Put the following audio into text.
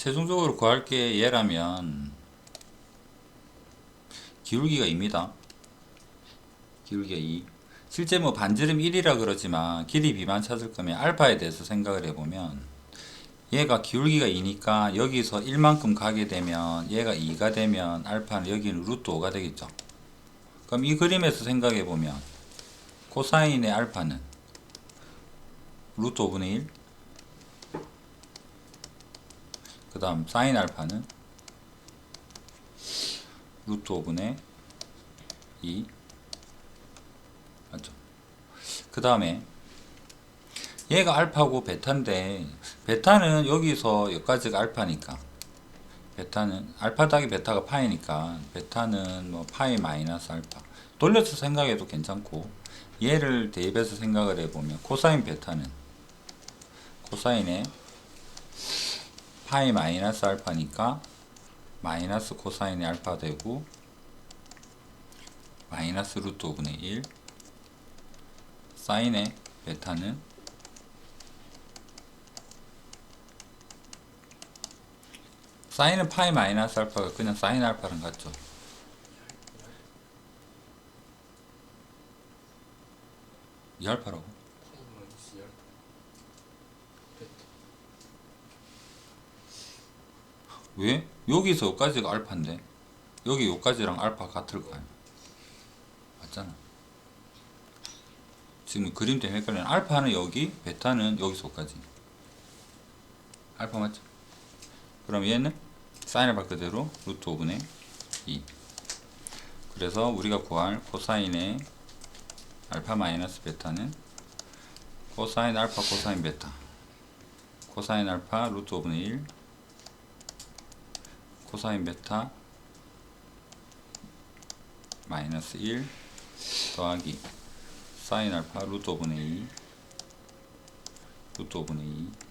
최종적으로 구할 게 얘라면 기울기가 2입니다. 기울기가 2. 실제 뭐 반지름 1이라 그러지만 길이 비만 찾을 거면 알파에 대해서 생각을 해보면 얘가 기울기가 2니까 여기서 1만큼 가게 되면 얘가 2가 되면 알파는 여기는 루트 5가 되겠죠. 그럼 이 그림에서 생각해 보면 코사인의 알파는 루트 5분의 1. 그 다음 사인 알파는 루트 5분의 2. 맞죠? 그 다음에 얘가 알파고 베타인데 베타는 여기서 여기까지가 알파니까 베타는 알파 더하기 베타가 파이니까 베타는 뭐 파이 마이너스 알파 돌려서 생각해도 괜찮고 얘를 대입해서 생각을 해보면 코사인 베타는 코사인의 파이 마이너스 알파니까 마이너스 코사인의 알파 되고 마이너스 루트 5분의 1 사인의 베타는 사인은 파이 마이너스 알파가 그냥 사인 알파랑 같죠. 이 알파라고? 왜? 여기서 여기까지가 알파인데 여기 여기까지랑 알파 같을 거 아니야. 맞잖아. 지금 그림 때문에 헷갈리는 알파는 여기, 베타는 여기서까지. 알파 맞죠? 그럼 얘는 사인을 바 그대로 루트 5분의 2. 그래서 우리가 구할 코사인의 알파 마이너스 베타는 코사인 알파 코사인 베타. 코사인 알파 루트 5분의 1 코사인 베타 마이너스 1 더하기 사인 알파 루트 5분의 2 루트 5분의 2